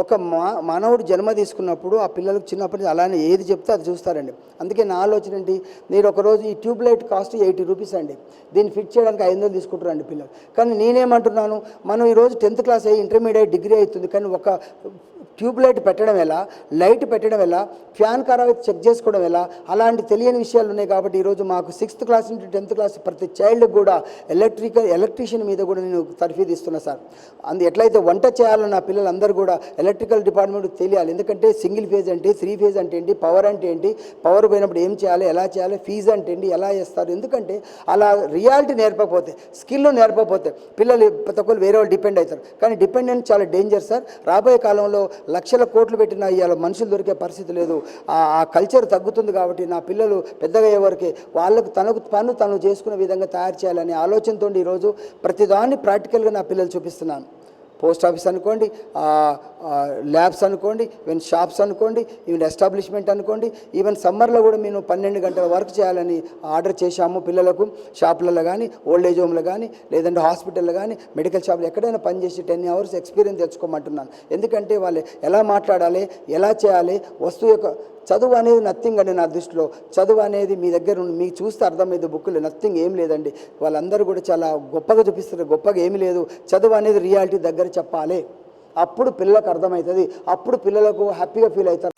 ఒక మా మానవుడు జన్మ తీసుకున్నప్పుడు ఆ పిల్లలకు చిన్నప్పటి నుంచి అలానే ఏది చెప్తే అది చూస్తారండి. అందుకే నా ఆలోచన ఏంటి మీరు ఒకరోజు ఈ tube light cost eighty rupees అండి. దీన్ని ఫిట్ చేయడానికి ఐదు వందలు తీసుకుంటారండి పిల్లలు. కానీ నేనేమంటున్నాను మనం ఈరోజు టెన్త్ క్లాస్ అయ్యి ఇంటర్మీడియట్ డిగ్రీ అవుతుంది కానీ ఒక ట్యూబ్ లైట్ పెట్టడం ఎలా? లైట్ పెట్టడం ఎలా? ఫ్యాన్ ఖరాబ్ అయితే చెక్ చేసుకోవడం ఎలా? అలాంటి తెలియని విషయాలు ఉన్నాయి కాబట్టి ఈరోజు మాకు సిక్స్త్ క్లాస్ నుంచి టెన్త్ క్లాస్ ప్రతి చైల్డ్ కూడా ఎలక్ట్రికల్ ఎలక్ట్రీషియన్ మీద కూడా నేను తర్ఫీదు ఇస్తున్నా సార్. అందు ఎట్లయితే వంట చేయాలో నా పిల్లలందరూ కూడా ఎలక్ట్రికల్ డిపార్ట్మెంట్ తెలియాలి. ఎందుకంటే సింగిల్ ఫేజ్ అంటే త్రీ ఫేజ్ అంటే ఏంటి పవర్ అంటే ఏంటి పవర్ పోయినప్పుడు ఏం చేయాలి ఎలా చేయాలి ఫీజు అంటే ఏంటి ఎలా చేస్తారు? ఎందుకంటే అలా రియాలిటీ నేర్పకపోతే స్కిల్ నేర్పకపోతే పిల్లలు ప్రతి ఒక్కరు వేరే వాళ్ళు డిపెండ్ అవుతారు. కానీ డిపెండెంట్ చాలా డేంజర్ సార్. రాబోయే కాలంలో లక్షల కోట్లు పెట్టిన ఇవాళ మనుషులు దొరికే పరిస్థితి లేదు. ఆ కల్చర్ తగ్గుతుంది కాబట్టి నా పిల్లలు పెద్దగా అయ్యేవరకు వాళ్ళకు తనకు పను తను చేసుకునే విధంగా తయారు చేయాలనే ఆలోచనతో ఈరోజు ప్రతిదాన్ని ప్రాక్టికల్గా నా పిల్లలు చూపిస్తున్నాను. పోస్ట్ ఆఫీస్ అనుకోండి ల్యాబ్స్ అనుకోండి ఈవెన్ షాప్స్ అనుకోండి ఈవెన్ ఎస్టాబ్లిష్మెంట్ అనుకోండి ఈవెన్ సమ్మర్లో కూడా మేము పన్నెండు గంటల వర్క్ చేయాలని ఆర్డర్ చేశాము పిల్లలకు షాపులలో కానీ ఓల్డ్ ఏజ్ హోమ్లో కానీ లేదంటే హాస్పిటల్లో కానీ మెడికల్ షాప్లో ఎక్కడైనా పనిచేసి టెన్ అవర్స్ ఎక్స్పీరియన్స్ తెచ్చుకోమంటున్నాను. ఎందుకంటే వాళ్ళు ఎలా మాట్లాడాలి ఎలా చేయాలి వస్తువు యొక్క చదువు అనేది నథింగ్ అండి నా దృష్టిలో. చదువు అనేది మీ దగ్గర ఉండి మీకు చూస్తే అర్థమైంది బుక్కులు నథింగ్ ఏం లేదండి. వాళ్ళందరూ కూడా చాలా గొప్పగా చూపిస్తారు. గొప్పగా ఏమీ లేదు. చదువు అనేది రియాలిటీ దగ్గర చెప్పాలి. అప్పుడు పిల్లలకు అర్థమవుతుంది. అప్పుడు పిల్లలకు హ్యాపీగా ఫీల్ అవుతారు.